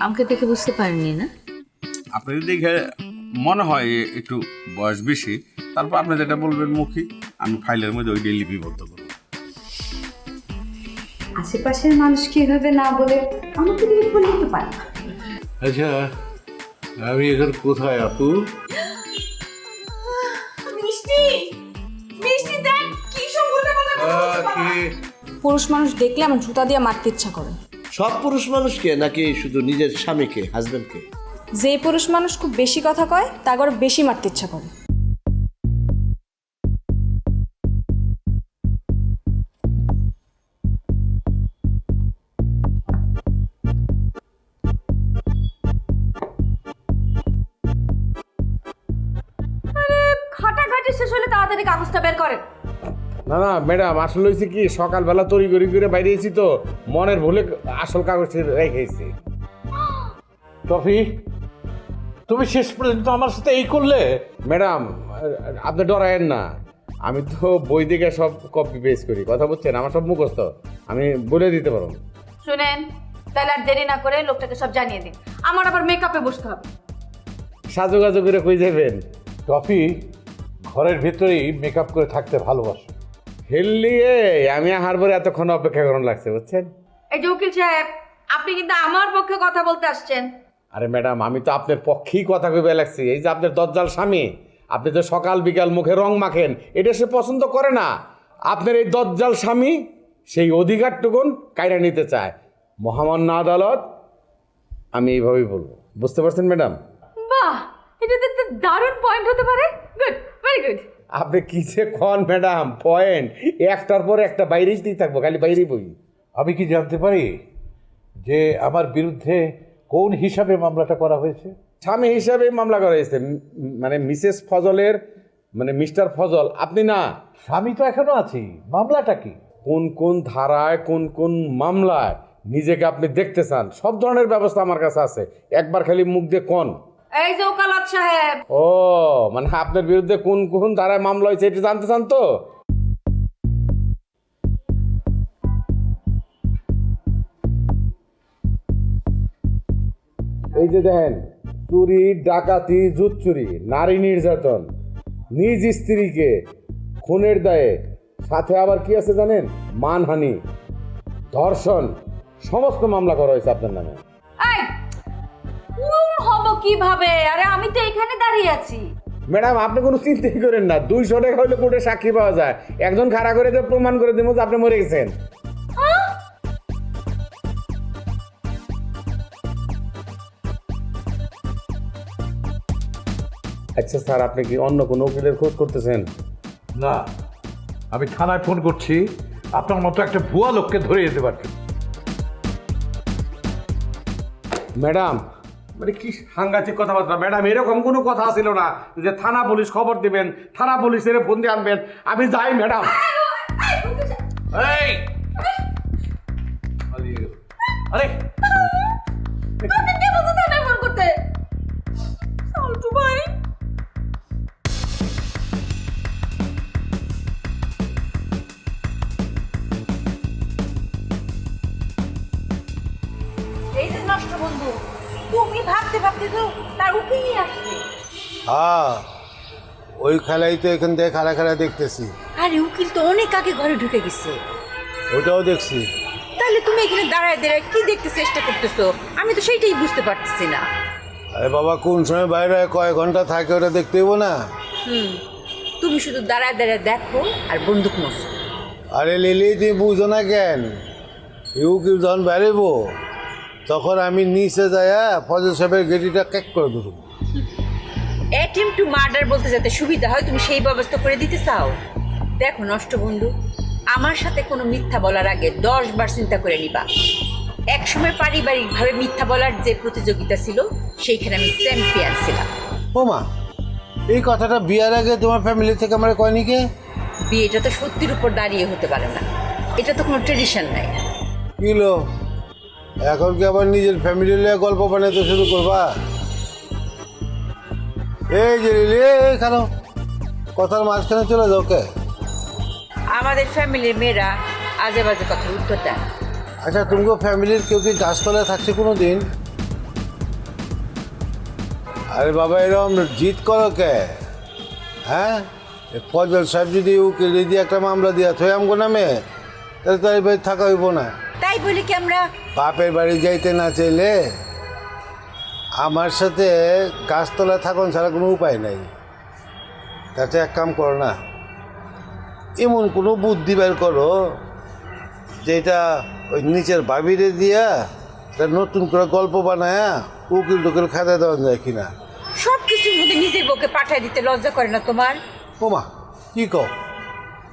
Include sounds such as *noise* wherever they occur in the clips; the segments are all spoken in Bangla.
আমাকে দেখে বুঝতে পারেননি না? আপনি যদি দেখে মনে হয় একটু বয়স বেশি তারপর আপনি যেটা বলবেন মুখী আমি ফাইলের মধ্যে ওই লিপিবদ্ধ করব। আশেপাশের মানুষকে এভাবে না বলে আমাকে দিয়ে বললে তো পারে আচ্ছা আমি এখন কোথায় আপু? মিষ্টি! মিষ্টি দেখ কি কথা পুরুষ মানুষ দেখলে আমার জুতা দিয়ে মারতে ইচ্ছা করে। সব পুরুষ মানুষকে নাকি শুধু নিজের স্বামীকে হাজবেন্ডকে যে পুরুষ মানুষ খুব বেশি কথা কয় তা করে বেশি মারতে ইচ্ছা করে। না না ম্যাডাম আসলে হয়েছে কি সকালবেলা তড়ি গড়ি করে বাইরে এসেছি তো মনের ভুলে আসল কাগজটি রেখেছি টফি তুমি শেষ পর্যন্ত আমার সাথে এই করলে? ম্যাডাম আপনি ডরায়েন না। আমি তো বই দেখে সব কপি পেস্ট করি কথা বলছেন আমার সব মুখস্থ। আমি বলে দিতে পারব। শুনেন তাহলে আর দেরি না করে লোকটাকে সব জানিয়ে দিন। আমার আবার মেকআপে বসতে হবে। সাজু গাজু করে কই যাবেন টফি ঘরের ভেতরেই মেকআপ করে থাকতে ভালোবাসো। হেললিয়ে আমি হারবারে এতক্ষণ অপেক্ষা করানো লাগছে বুঝছেন? এই যে উকিল সাহেব আপনি কিন্তু আমার পক্ষে কথা বলতে আসছেন। আরে ম্যাডাম আমি তো আপনার পক্ষেই কথা কইবে লাগছি। এই যে আপনার দজ্জাল স্বামী আপনি তো সকাল বিকাল মুখে রং মাখেন এটা সে পছন্দ করে না। আপনার এই দজ্জাল স্বামী সেই অধিকারটুকুন কায়রা নিতে চায়। মহামান্য আদালত আমি এইভাবেই বলব। বুঝতে পারছেন ম্যাডাম? বাহ এটা দারুণ পয়েন্ট হতে পারে। গুড ভেরি গুড আপনি কি যে কন ম্যাডাম পয়েন্ট। একটার পর একটা বাইরেই দিয়ে থাকব খালি বাইরেই বই। আমি কি জানতে পারি যে আমার বিরুদ্ধে কোন হিসাবে মামলাটা করা হয়েছে? স্বামী হিসাবে মামলা করা হয়েছে। মানে মিসেস ফজলের মানে মিস্টার ফজল আপনি না? স্বামী তো এখনও আছি মামলাটা কি? কোন কোন ধারায় কোন কোন মামলায় নিজেকে আপনি দেখতে চান সব ধরনের ব্যবস্থা আমার কাছে আছে। একবার খালি মুখ দিয়ে কোন। এই যে ওকালত সাহেব। ও মানে আপনার বিরুদ্ধে কোন কোন ধারায় মামলা হয়েছে এটা জানতে চান তো? এই যে দেখেন চুরি ডাকাতি জুত চুরি নারী নির্যাতন নিজ স্ত্রীকে খুনের দায়ে সাথে আবার কি আছে জানেন? মানহানি ধর্ষণ সমস্ত মামলা করা হয়েছে আপনার নামে। কীভাবে? আরে আমি তো এখানে দাঁড়িয়ে আছি। ম্যাডাম আপনি কোনো চিন্তাই করেন না। দুইশো টাকা হলে কোর্টে সাক্ষী পাওয়া যায়। একজন খাড়া করে দিয়ে প্রমাণ করে দিব যে আপনি মরে গেছেন। আচ্ছা স্যার আপনি কি অন্য কোনো উকিলের খোঁজ করতেছেন? না। আমি থানায় ফোন করছি। আপনার মতো একটা ভুয়া লোককে ধরে যেতে পারছি ম্যাডাম মানে কি সাংঘাতিক কথাবার্তা? ম্যাডাম এরকম কোনো কথা ছিল না যে থানা পুলিশ খবর দিবেন থানা পুলিশের ফোন দিয়ে আনবেন। আমি যাই ম্যাডাম। এই! আরে! তুমি ভাবতে ভাবতে তো তার নিয়ে আসছে। হ্যাঁ ওই খেলাই তো এখান থেকে খাড়া খাড়া দেখতেছি। আরে উকিল তো অনেক আগে ঘরে ঢুকে গেছে। ওটাও দেখছি। তাহলে তুমি এখানে দাঁড়ায় দাঁড়ায় কি দেখতে চেষ্টা করতেছো? আমি তো সেইটাই বুঝতে পারতেছি না। আরে বাবা কোন সময় বাইরে কয় ঘণ্টা থাকে ওটা দেখতে হইব না। হুম তুমি শুধু দাঁড়ায় দাঁড়ায় দেখো আর বন্দুক মশো আরে লিলি তুমি বুঝো না কেন? ইউ কি যখন বেরোব তখন আমি নিচে যাইয়া ফজল সাহেবের গেটিটা ক্যাক করে দেবো অ্যাটেম টু মার্ডার বলতে যাতে সুবিধা হয় তুমি সেই ব্যবস্থা করে দিতে চাও? দেখো নষ্ট বন্ধু আমার সাথে কোনো মিথ্যা বলার আগে দশ বার চিন্তা করে নিবা। একসময় পারিবারিকভাবে মিথ্যা বলার যে প্রতিযোগিতা ছিল সেইখানে আমি চ্যাম্পিয়ন ছিলাম। ও মা এই কথাটা বিয়ার আগে তোমার ফ্যামিলি থেকে আমার কয়নি কে? বিয়েটা তো সত্যির উপর দাঁড়িয়ে হতে পারে না। এটা তো কোনো ট্রেডিশন নাই। কিলো এখন কি আবার নিজের ফ্যামিলি নিয়ে গল্প বানাতে শুরু করবা? এই যে লিলি এই খানো কথার মাঝখানে চলে যাও কে? আমাদের ফ্যামিলির মেয়েরা আজে বাজে কথার উত্তর দেয়। আচ্ছা তুমি ফ্যামিলির কেউ কি গাছতলায় থাকছে কোনো দিন আরে বাবা এরকম জিত করো কে? হ্যাঁ? ফজল সাহেব যদি উকিল দিয়ে একটা মামলা দিয়া থই আমগো নামে তাহলে তার বাড়ি থাকা হইব না। তাই বলি কি আমরা বাপের বাড়ি যাইতে না চাইলে আমার সাথে গাছতলা থাকুন ছাড়া কোনো উপায় নাই। তাতে এক কাম করো না এমন কোনো বুদ্ধি বের করো যেটা ওই নিচের বাবিরে দিয়া তা নতুন করে গল্প বানায়া উকিল টুকিল খাতা দেওয়া যায় কিনা। সব কিছুর মধ্যে নিজের বউকে পাঠিয়ে দিতে লজ্জা করে না তোমার? ওমা কি কও?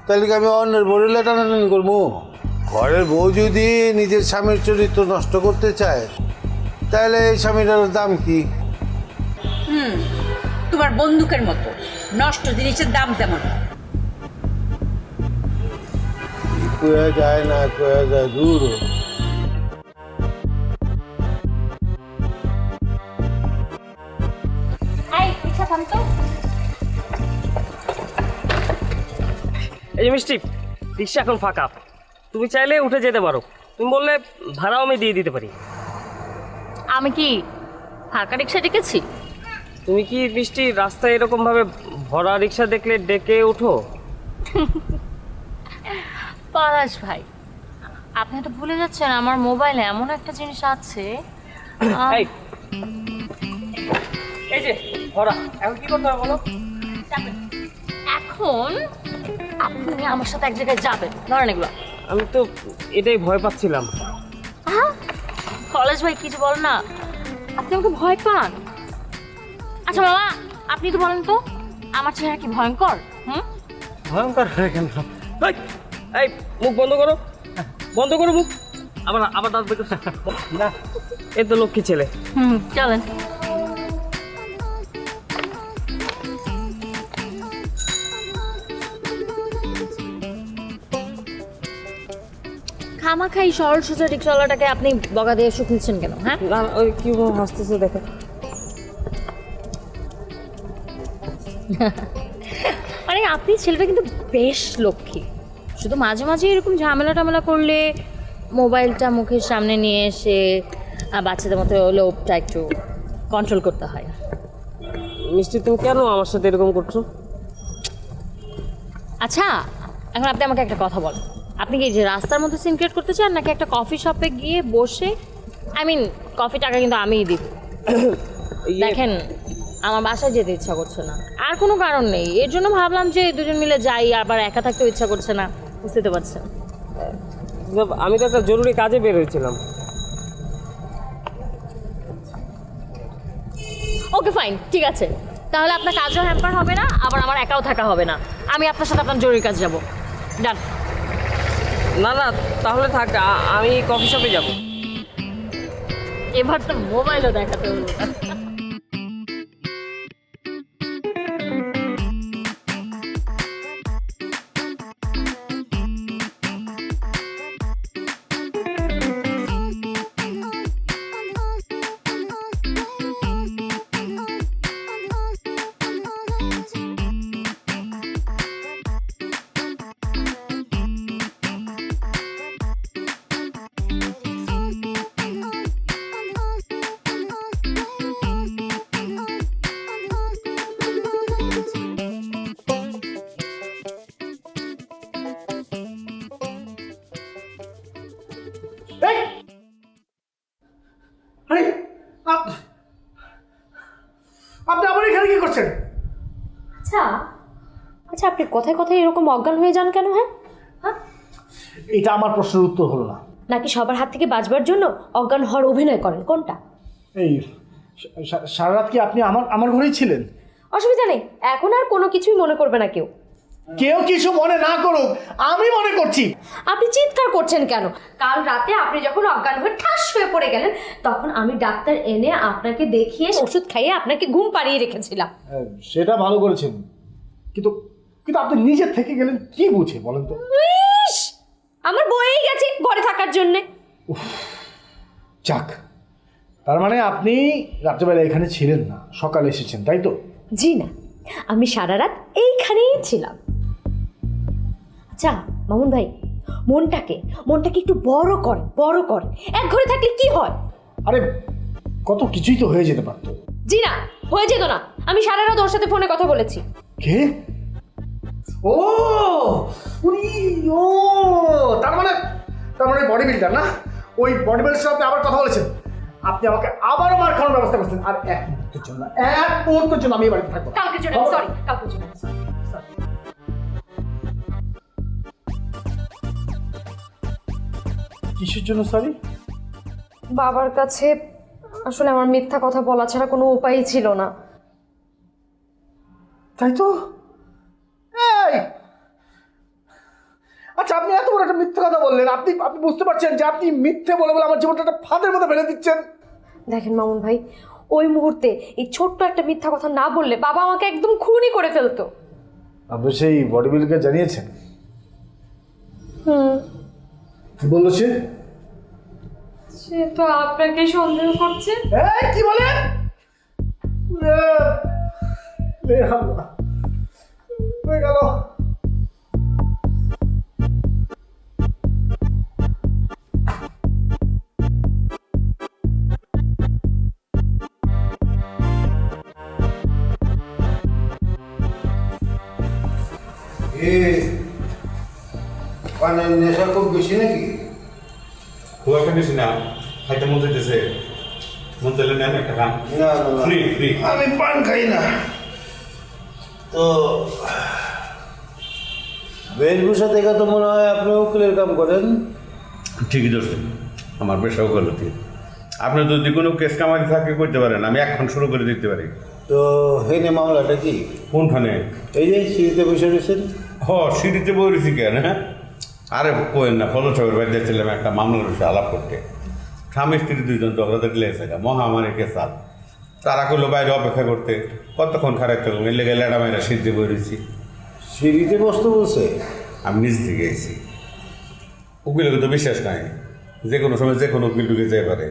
তাহলে কি আমি অন্যের বউরে টানাটানি করব ঘরের বউ যদি নিজের স্বামীর চরিত্র নষ্ট করতে চায় তাহলে এই স্বামীটার দাম কি? হুম তোমার বন্দুকের মতো। নষ্ট জিনিসের দাম যেমন। কুয়া যায় না কুয়া যায় দূর। এই যে মিষ্টি রিক্সা এখন ফাঁকা। তুমি চাইলে উঠে যেতে পারো। তুমি বললে ভাড়াও আমি দিয়ে দিতে পারি। আমি কি ফাঁকা রিক্সা ডেকেছি? তুমি কি মিষ্টি রাস্তায় এরকম ভাবে ভরা রিক্সা দেখলে ডেকে উঠো পলাশ ভাই। আপনি তো ভুলে যাচ্ছেন আমার মোবাইলে এমন একটা জিনিস আছে। এই যে ভরা। এখন কি করতে হবে বলো? এখন আপনি আমার সাথে এক জায়গায় যাবেন। ধরেন এগুলো। আমি তো এটাই ভয় পাচ্ছিলাম। কলেজ ভাই কিছু বল না। আপনি আমাকে ভয় পান? আচ্ছা মামা আপনি তো বলেন তো আমার চেহারা কি ভয়ঙ্কর? হুম? ভয়ঙ্কর হয়ে কেন? এই, মুখ বন্ধ করো। বন্ধ করো মুখ। আবার আবার দাঁত করছে। না এ তো লক্ষ্মী ছেলে। হুম চলেন। খামাখাই সরল সোজা রিক্সাওয়ালাটাকে আপনি বগা দিয়ে শুকিয়েছেন কেন হ্যাঁ? না ওই কি হাসতেছে দেখো। *laughs* আরে আপনি ছেলেটা কিন্তু বেশ লক্ষ্মী। শুধু মাঝে মাঝে এরকম ঝামেলা টামেলা করলে মোবাইলটা মুখের সামনে নিয়ে এসে বাচ্চাদের মতো লোভটা একটু কন্ট্রোল করতে হয়। মিষ্টি তুমি কেন আমার সাথে এরকম করছ? আচ্ছা এখন আপনি আমাকে একটা কথা বলেন। আপনি কি যে রাস্তার মধ্যে সিন ক্রিয়েট করতে চান নাকি একটা কফি শপে গিয়ে বসে? আই মিন কফি টাকা কিন্তু আমিই দিব। *coughs* ইয়ে, দেখেন আমার বাসায় যেতে ইচ্ছা করছে না। আর কোনো কারণ নেই। এর জন্য ভাবলাম যে দুজন মিলে যাই আবার একা থাকতেও ইচ্ছা করছে না। বুঝতে পারছেন। আমি তো একটা জরুরি কাজে বের হয়েছিলাম। ওকে ফাইন ঠিক আছে। তাহলে আপনার কাজও হ্যাম্পার হবে না আবার আমার একাও থাকা হবে না। আমি আপনার সাথে আপনার জরুরি কাজ যাব। ডান না না তাহলে থাক আমি কফি শপে যাব। এবার তো মোবাইলও দেখাতে হলো আরে আপনি আবার এখানে কি করছেন? আচ্ছা আচ্ছা আপনি কথায় কথায় এরকম অজ্ঞান হয়ে যান কেন হ্যাঁ? হ্যাঁ? এটা আমার প্রশ্নের উত্তর হলো না। নাকি সবার হাত থেকে বাঁচবার জন্য অজ্ঞান হওয়ার অভিনয় করেন? কোনটা? এই সারা রাত কি আপনি আমার আমার ঘরেই ছিলেন? অসুবিধা নেই এখন আর কোনো কিছুই মনে করবে না কেউ। কেউ কিছু মনে না করুক আমি মনে করছি। আপনি চিৎকার করছেন কেন? কাল রাতে আপনি যখন অজ্ঞান হয়ে ঠাস হয়ে পড়ে গেলেন তখন আমি ডাক্তার এনে আপনাকে দেখিয়ে ওষুধ খাইয়ে আপনাকে ঘুম পাড়িয়ে রেখেছিলাম। সেটা ভালো করেছেন। কিন্তু কিন্তু আপনি নিজের থেকে গেলেন কি বুঝে বলেন তো? আমার বয়েই গেছে ঘরে থাকার জন্যে। যাক। তার মানে আপনি রাত্রেবেলা এখানে ছিলেন না সকালে এসেছেন তাই তো? জি না আমি সারা রাত এইখানেই ছিলাম। আচ্ছা মামুন ভাই মনটাকে মনটাকে একটু বড় কর বড় কর। এক ঘরে থাকলে কি হয়? আরে কত কিছুই তো হয়ে যেতে পারতো। জি না হয়ে যেত না। আমি সারা রাত ওর সাথে ফোনে কথা বলেছি। কে? ও উনি ও তার মানে তার মানে বডি বিল্ডার না? ওই বডি বিল্ডার সাথে আবার কথা বলেছেন। আপনি আমাকে আবারও মার খাওয়ানোর ব্যবস্থা করছেন। আর এক মুহূর্তের জন্য এক মুহূর্তের জন্য আমি বাড়িতে থাকব। না। কালকের জন্য সরি কালকের জন্য সরি কিসের জন্য সরি বাবার কাছে আসলে আমার মিথ্যা কথা বলা ছাড়া কোনো উপায়ই ছিল না। তাই তো? আচ্ছা আপনি এত বড় একটা মিথ্যে কথা বললেন। আপনি আপনি বুঝতে পারছেন যে আপনি মিথ্যে বলে বলে আমার জীবনটা একটা ফাঁদের মধ্যে ফেলে দিচ্ছেন। দেখেন মামুন ভাই ওই মুহূর্তে এই ছোট্ট একটা মিথ্যা কথা না বললে বাবা আমাকে একদম খুনই করে ফেলতো। আপনি সেই বডি বিল্ডারকে জানিয়েছেন? হুম। বলল সে? সে তো আপনাকে সন্দেহ করছে। এই কি বলে? লে হয়ে গেল। বেশি নাকি? খুব একটা বেশি না খাইতে মন চাইতেছে। মন চাইলে নেন একটা খান না। ফ্রি ফ্রি আমি পান খাই না। তো বেশভূষা দেখে তো মনে হয় আপনি উকিলের কাম করেন। ঠিকই ধরছেন আমার পেশাও গলতি আপনি যদি কোনো কেস কামারি থাকে করতে পারেন। আমি এখন শুরু করে দিতে পারি। তো হেনে মামলাটা কি? কোনখানে? এই যে সিঁড়িতে বসে রয়েছেন। হ সিঁড়িতে বলেছি কেন? হ্যাঁ আরে কোয়েন না ফলো ছবির বাড়িতে ছিলাম একটা মামলার বিষয়ে আলাপ করতে। স্বামী স্ত্রী দুইজন ঝগড়াতে লেগেছে মহামারী কেসাল তারা করল বাইরে অপেক্ষা করতে। কতক্ষণ খারাপ থাকব এলে গেলে একটা মেয়েরা সিঁড়িতে বলেছি সিঁড়িতে বসতে বলছে? আমি নিজ থেকে এসেছি। উকিলের তো বিশ্বাস নাই যে কোনো সময় যে কোনো উকিল ঢুকে যেতে পারে।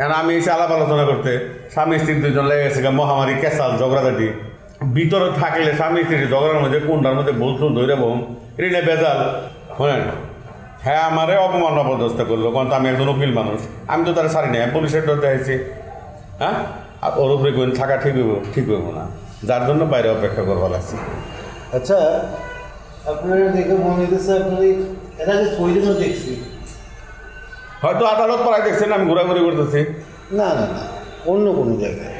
এখন আমি এসে আলাপ আলোচনা করতে স্বামী স্ত্রী দুজন লেগে গেছে গা, মহামারী কেসাল ঝগড়াঝাটি ভিতরে থাকলে স্বামী স্ত্রী ঝগড়ার মধ্যে কোনটার মধ্যে বলছো ধরে বম। ঋণে বেজাল। শোনেন হ্যাঁ আমারে অপমান অপদস্থ করল। কারণ তো আমি একজন উকিল মানুষ। আমি তো তারা সারি নাই আমি পুলিশের ডরতে আইছি। হ্যাঁ? আর ওর উপরে কোন থাকা ঠিক হইব ঠিক হইব না। যার জন্য বাইরে অপেক্ষা করবা লাগছে। আচ্ছা আপনারা দেখে মনে হইতেছে আপনার এর আগে প্রয়োজনও দেখছি। হয়তো আদালত পাড়ায় দেখছেন আমি ঘোরাঘুরি করতেছি। না না না অন্য কোনো জায়গায়।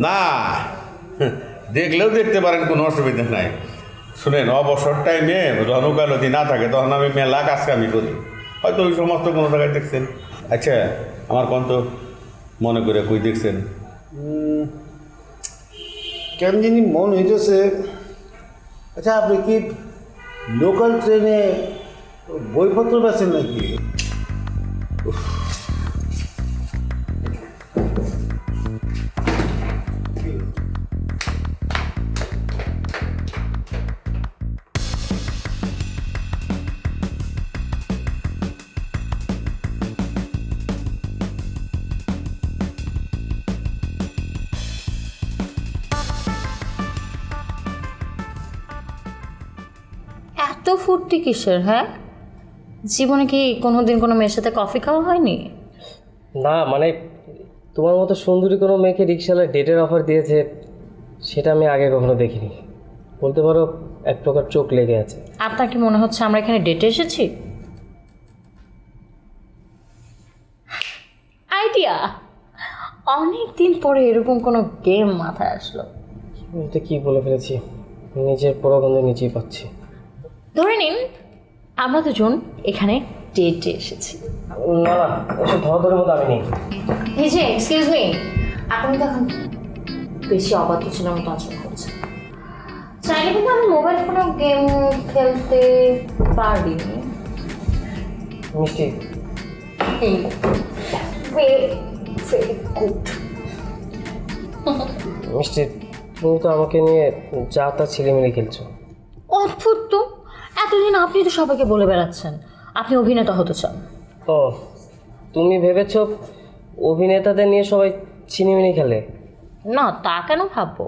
না দেখলেও দেখতে পারেন কোনো অসুবিধা নাই। শুনেন অবসর টাইমে রনুকালতি না থাকে তখন আমি মেলা কাজ আমি করি। হয়তো ওই সমস্ত কোনো জায়গায় দেখছেন। আচ্ছা আমার কন্ত মনে করে কই দেখছেন? কেন জানি মন হইতেছে আচ্ছা আপনি কি লোকাল ট্রেনে বইপত্র বেছেন নাকি? ফুর্তি কিসের হ্যাঁ? জীবনে কি কোনো দিন কোনো মেয়ের সাথে কফি খাওয়া হয়নি? না মানে তোমার মতো সুন্দরী কোনো মেয়েকে রিক্সাওয়ালা ডেটের অফার দিয়েছে সেটা আমি আগে কখনো দেখিনি। বলতে পারো এক প্রকার চোখ লেগে আছে। আপনার কি মনে হচ্ছে আমরা এখানে ডেটে এসেছি? আইডিয়া অনেক দিন পরে এরকম কোনো গেম মাথায় আসলো। বলতে কি বলে ফেলেছি? নিজের পরগন্ধ নিজেই পাচ্ছি। ধরে নিন আমরা দুজন এখানে ডেটে এসেছি। না না এসব ধরাধরের মতো আমি নেই। এই যে এক্সকিউজ মি আপনি তো এখন বেশি অবাধ্য ছিল মতো আচরণ করছেন। চাইলে কিন্তু আমি মোবাইল ফোনে গেম খেলতে পারি। মিষ্টি। গুড মিষ্টি তুমি তো আমাকে নিয়ে যা তা ছেলেমেলে খেলছো। অদ্ভুত এতদিন আপনি তো সবাইকে বলে বেড়াচ্ছেন। আপনি অভিনেতা হতে চান। ও তুমি ভেবেছো অভিনেতাদের নিয়ে সবাই চিনিমিনি খেলে? না তা কেন ভাববো?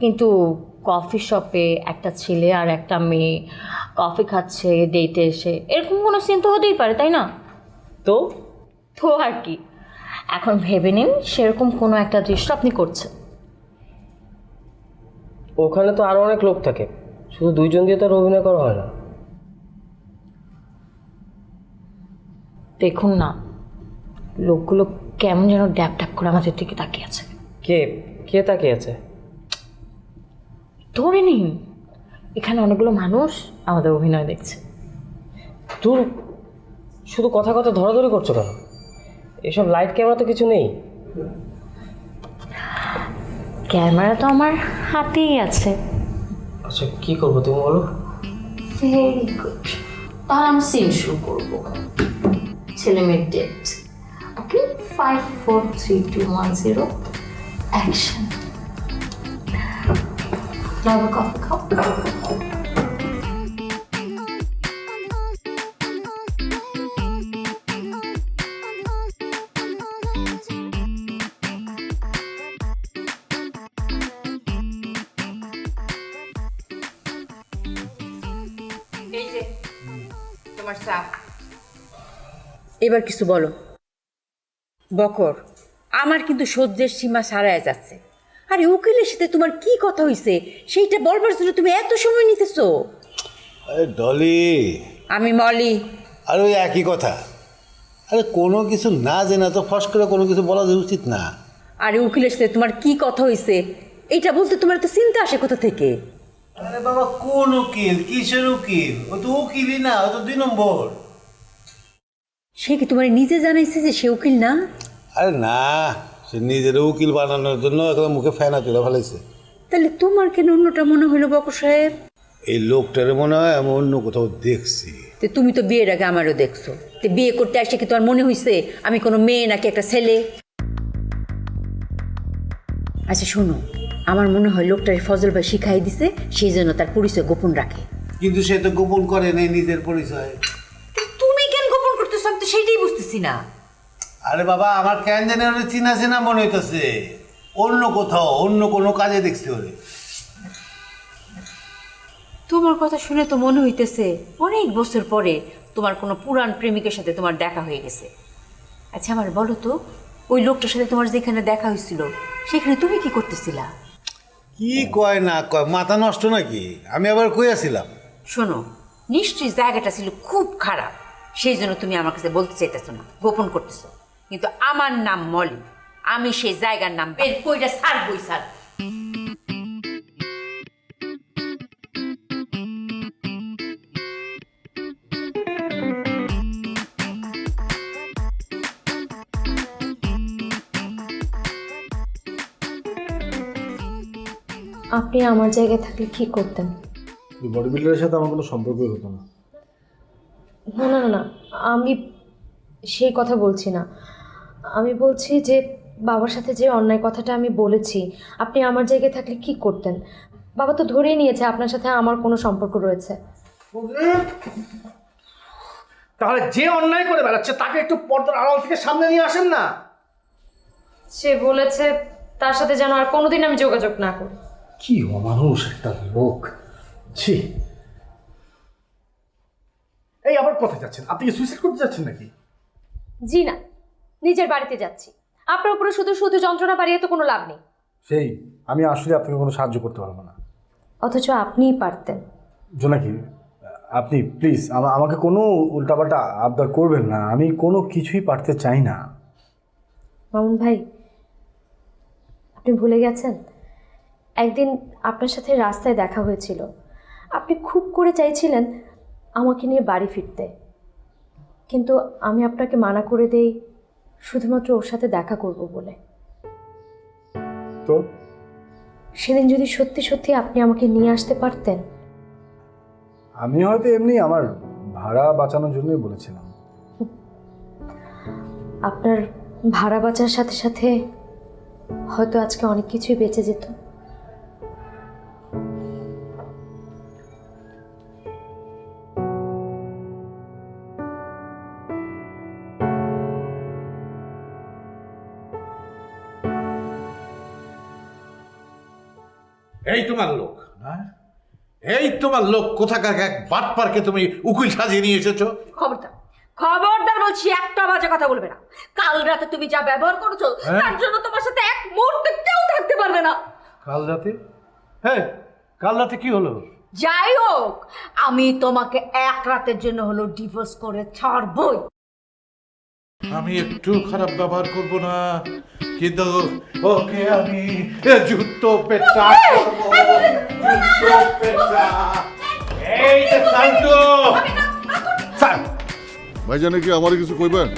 কিন্তু কফি শপে একটা ছেলে আর একটা মেয়ে কফি খাচ্ছে ডেটে এসে। এরকম কোনো সিন তো হতেই পারে তাই না? তো? তো আর কি। এখন ভেবে নিন সেরকম কোনো একটা দৃশ্য আপনি করছেন। ওখানে তো আরও অনেক লোক থাকে। শুধু দুইজন দিয়ে তো আর অভিনয় করা হয় না। দেখুন না লোকগুলো কেমন যেন ড্যাপ ড্যাপ করে আমাদের দিকে তাকিয়ে আছে। কে? কে তাকিয়ে আছে? ধরে নিন এখানে অনেকগুলো মানুষ আমাদের অভিনয় দেখছে। তোর শুধু কথা কথা ধরাধরি করছ কেন? এসব লাইট ক্যামেরা তো কিছু নেই। ক্যামেরা তো আমার হাতেই আছে। আচ্ছা কী করব তুমি বলো? ভেরি গুড তাহলে আমি সিন শুরু করব। ছেলে মেয়ের date okay five four three two one zero action coffee খাও এই যে তোমার চা এবার কিছু বলো। বকর আমার কিন্তু সহ্যের সীমা সারায় যাচ্ছে। আরে উকিলের সাথে তোমার কি কথা হইছে? সেইটা বলবার জন্য তুমি এত সময় নিতেছো? আরে ডলি। আমি মলি। আর ওই একই কথা। আরে কোনো কিছু না জেনে তো ফস করে কোনো কিছু বলা যে উচিত না। আরে উকিলের সাথে তোমার কি কথা হইছে? এইটা বলতে তোমার তো চিন্তা আসে কোথা থেকে? আরে বাবা কোন উকিল? কিসের উকিল? ও তো উকিলই না ও তো দুই নম্বর। সে কি তোমার নিজে জানাইছে যে সে উকিল না? আরে না সে নিজের উকিল বানানোর জন্য একদম মুখে ফেনা তুলে ফেলাইছে। তাহলে তোমার কেন অন্যটা মনে হলো বকর সাহেব? এই লোকটারে মনে হয় আমি অন্য কোথাও দেখছি। তো তুমি তো বিয়ের আগে আমারও দেখছ। তো বিয়ে করতে আসে কি তোমার মনে হয়েছে আমি কোনো মেয়ে নাকি একটা ছেলে? আচ্ছা শোনো আমার মনে হয় লোকটার ফজল ভাই শিখাই দিছে সেই জন্য তার পরিচয় গোপন রাখে। কিন্তু সে তো গোপন করে নাই নিজের পরিচয়। সেইটাই না। আরে বাবা আমার কেন জানি ওরে চিনা চেনা মনে হইতেছে। অন্য কোথাও অন্য কোনো কাজে দেখছি ওরে। তোমার কথা শুনে তো মনে হইতেছে অনেক বছর পরে তোমার কোনো পুরান প্রেমিকের সাথে তোমার দেখা হয়ে গেছে। আচ্ছা আমার বলো তো ওই লোকটার সাথে তোমার যেখানে দেখা হয়েছিল সেখানে তুমি কি করতেছিলা? কি কয় না কয় মাথা নষ্ট নাকি? আমি আবার কইয়াছিলাম শোনো নিশ্চয়ই জায়গাটা ছিল খুব খারাপ। সেই জন্য তুমি আমার কাছে বলতে চাইতেছো না গোপন করতেছো। কিন্তু আমার নাম মলি আমি সেই জায়গার নাম বের কইরা সারবই সার আপনি আমার জায়গায় থাকলে কি করতেন? বডি বিল্ডারের সাথে আমার কোনো সম্পর্কই হতো না। না না না না আমি সেই কথা বলছি না। আমি বলছি যে বাবার সাথে যে অন্যায় কথাটা আমি বলেছি আপনি আমার জায়গায় থাকলে কি করতেন? বাবা তো ধরেই নিয়েছে আপনার সাথে আমার কোনো সম্পর্ক রয়েছে। তাহলে যে অন্যায় করে বেড়াচ্ছে তাকে একটু পর্দার আড়াল থেকে সামনে নিয়ে আসেন না? সে বলেছে তার সাথে যেন আর কোনোদিন আমি যোগাযোগ না করি। কি অমানুষ একটা লোক। ছি এই আবার কোথায় যাচ্ছেন? আপনি কি সুইসাইড করতে যাচ্ছেন নাকি? জি না নিজের বাড়িতে যাচ্ছি। আপনার উপরে শুধু শুধু যন্ত্রণা বাড়িয়ে তো কোনো লাভ নেই। সেই আমি আসলে আপনাকে কোনো সাহায্য করতে পারব না। অথচ আপনিই পারতেন। জোনাকি আপনি প্লিজ আমাকে কোনো উল্টাপাল্টা আবদার করবেন না। আমি কোনো কিছুই পারতে চাই না। মামুন ভাই আপনি ভুলে গেছেন? একদিন আপনার সাথে রাস্তায় দেখা হয়েছিল। আপনি খুব করে চাইছিলেন আমাকে নিয়ে বাড়ি ফিরতে। কিন্তু আমি আপনাকে মানা করে দেই শুধুমাত্র ওর সাথে দেখা করব বলে। তো? সেদিন যদি সত্যি সত্যি আপনি আমাকে নিয়ে আসতে পারতেন। আমি হয়তো এমনি আমার ভাড়া বাঁচানোর জন্যই বলেছিলাম। আপনার ভাড়া বাঁচার সাথে সাথে হয়তো আজকে অনেক কিছুই বেঁচে যেত। এই তোমার লোক কোথাকার এক বাটপারকে তুমি উকিল সাজিয়ে নিয়ে এসেছ? খবরদার খবরদার বলছি একটা বাজে কথা বলবে না। কাল রাতে তুমি যা ব্যবহার করেছ তার জন্য তোমার সাথে এক মুহূর্তে কেউ থাকতে পারবে না। কাল রাতে? হ্যাঁ কাল রাতে কি হলো? যাই হোক আমি তোমাকে এক রাতের জন্য হলো ডিভোর্স করে ছাড়বই। আমি একটু খারাপ ব্যবহার করব না। কিন্তু ওকে আমি জুতো পেটা করব। এই যে কি আমার কিছু কইবেন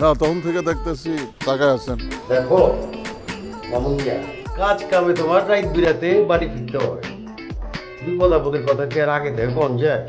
না তখন থেকে দেখতেছি টাকা আছেন দেখো কাজ কামে তোমার রাইত বিরাতে বাড়ি ফিরতে হয় বিপদ আপদের কথা কি আর আগে দেখুন যায়